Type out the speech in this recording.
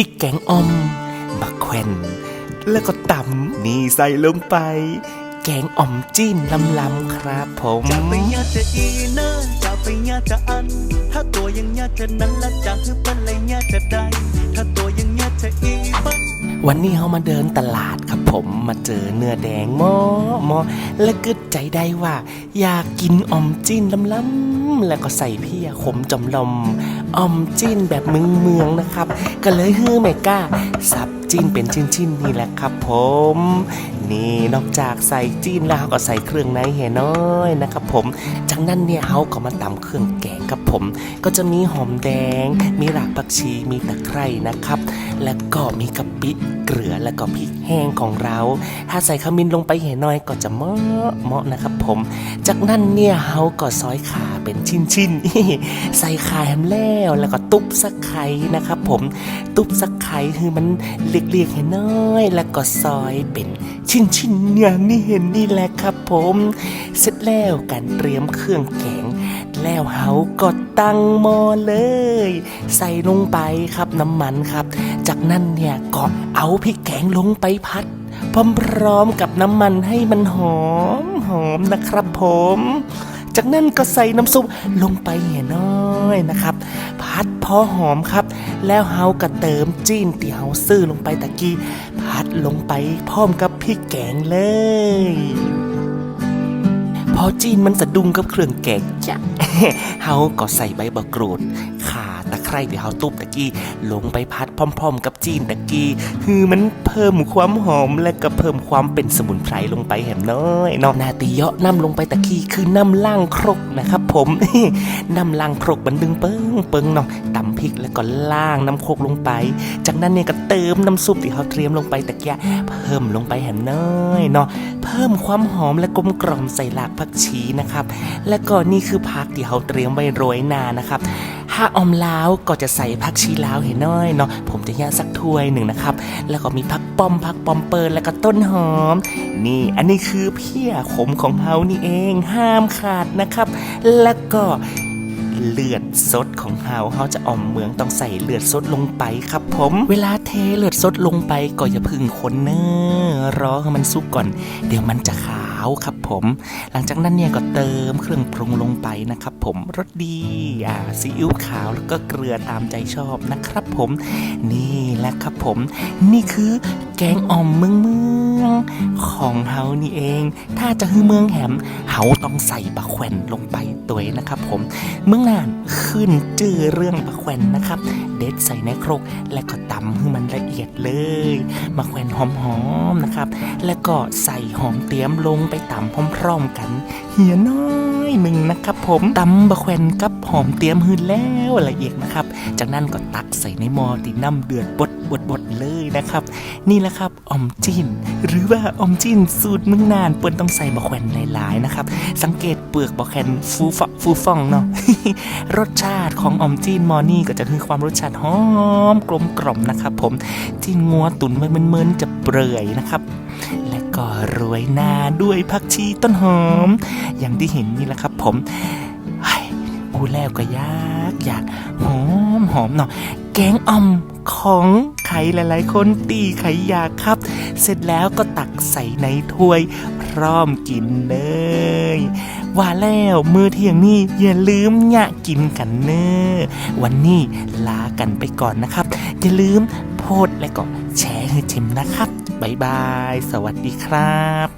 พริกแกงอ่อมบักแควนแล้วก็ตำนี่ใส่ลงไป แกงอ่อมจิ้นลำๆครับผมจะไปยาจะอีนะจะไปยาจะอัน ถ้าตัวยังยาจะนั้นและจะคือเป็นไรยาจะได้ ถ้าตัวยังยาจะอีปันวันนี้เขามาเดินตลาดครับ ผมมาเจอเนื้อแดงมอมอและกึดใจได้ว่า อยากกินอมจิ้นล้ำๆแล้วก็ใส่เพียขมจอมลมอมจิ้นแบบเมืองเมืองๆนะครับ ก็เลยฮือแม่ก้าสับ จิ้นเป็นชิ้นๆนี่แหละครับผม นี่นอกจากใส่จิ้นแล้วเขาก็ใส่เครื่องในเฮน้อยนะครับผม จากนั้นเนี่ยเขาก็มาตำเครื่องแกงครับผม ก็จะมีหอมแดง มีรากผักชีมีตะไคร่นะครับ แล้วก็มีกะปิเกลือแล้วก็พริกแห้งของเรา ถ้าใส่ขมิ้นลงไปเห็นน้อยก็จะเหมาะเหมาะนะครับผม จากนั้นเนี่ยเฮาก็ซอยขา เป็นชิ้นๆใส่ไขาแฮมแล้วแล้วก็ตุบสักไข่นะครับผมตุบสักไข่คือมันเรียกๆเห็นน้อย แล้วก็ซอยเป็นชิ้นๆอย่างนี่เห็นนี่แหละครับผม เสร็จแล้วการเตรียมเครื่องแกงแล้วเฮาก็ตั้งหม้อเลย ใส่ลงไปครับน้ำมันครับ จากนั้นเนี่ยก็เอาพริกแกงลงไปพัดพร้อมๆกับน้ำมันให้มันหอมหอมนะครับผม จากนั้นก็ใส่น้ำซุปลงไปเห็นน้อยนะครับ พัดพอหอมครับ แล้วเฮาก็เติมจีนที่เฮาซื้อลงไปตะกี้ พัดลงไปพร้อมกับพริกแกงเลยพอจีนมันสะดุ้งกับเครื่องแกงจ้ะเฮาก็ใส่ใบบะกรูดข่าตะ ไคร้ที่เฮาตุบตะกี้ลงไปพัดพร้อม ๆ กับจีนตะกี้คือมันเพิ่มความหอมและก็เพิ่มความเป็นสมุนไพรลงไปแหมน้อยนาะนาติเยาะน้ำลงไปตะกี้คือน้ำล่างครกนะครับ ผมน้ำล่างครกมันดึงเปิ้งเปิงนาะตำพริกแล้วก็ล่างน้ำโคกลงไป จากนั้นเนี่ยก็เติมน้ำซุปที่เขาเตรียมลงไปตะกี้เพิ่มลงไปแหมน้อยเนาะเพิ่มความหอมและกลมกล่อมใส่หลากผักชีนะครับ และก็นี่คือผักที่เขาเตรียมไว้โรยหนานะครับ ถ้าออมล้าวก็จะใส่ผักชีล้าวเห็นน้อยเนาะผมจะย่างสักถ้วยหนึ่งนะครับ แล้วก็มีผักป้อมผักปอมเปิลแล้วก็ต้นหอม นี่อันนี้คือเพี้ยขมของเฮานี่เองห้ามขาดนะครับ แล้วก็เลือดสดของเฮาเฮาจะอ่อมเมืองต้องใส่เลือดสดลงไปครับผม เวลาเทเลือดสดลงไปก็อย่าพึ่งคนเนอรอให้มันสุกก่อน เดี๋ยวมันจะขา วครับผม หลังจากนั้นเนี่ยก็เติมเครื่องปรุงลงไปนะครับผมรสดีอ่าซีอิ๊วขาวแล้วก็เกลือตามใจชอบนะครับผม นี่แหละครับผม นี่คือแกงอ่อมเมืองเมืองของเฮานี่เอง ถ้าจะฮือเมืองแหมเฮาต้องใส่บะแขวนลงไปตัวนะครับผม เมืองน่านขึ้นจื่อเรื่องบะแขวนนะครับ เด็ดใส่ในครกและก็ตำให้มันละเอียดเลยบะแขวนหอมๆนะครับ แล้วก็ใส่หอมเตรียมลงไปตำพร้อมๆกัน เหียน้อยหนึ่งนะครับ ผมตำบะแขวนกับหอมเตรียมหืนแล้วละเอียดนะครับ จากนั้นก็ตักใส่ในหม้อที่น้ำเดือดบดบดบดๆเลยนะครับ นี่แหละครับอมจินหรือว่าออมจิ้นสูตรมืองนานเปิ้นต้องใส่บะแขวนหลายๆนะครับ สังเกตเปลือกบะแขวนฟูฟฟูฟ่องเนาะรสชาติของอมจีนมอนี่ก็จะคือความรสชาติหอมกลมกล่อมนะครับ ผมจีนงัวตุ๋นไว้เมินๆจะเปื่อยนะครับและก็โรยหน้าด้วยผักชีต้นหอม อย่างที่เห็นนี่แหละครับ ผมเฮ้แล้วก็ยากอยากหอมหอมเนาะแกงอ่อมของใครหลาย ๆ คนตีใครอยาก ครับ เสร็จแล้วก็ตักใส่ในถ้วย พร้อมกินเลยว่าแล้วมือเที่ยงนี้อย่าลืมอยะกินกันเนอวันนี้ลากันไปก่อนนะครับ อย่าลืมโพสและก็แชร์ให้ทิมนะครับบ๊ายบาย สวัสดีครับ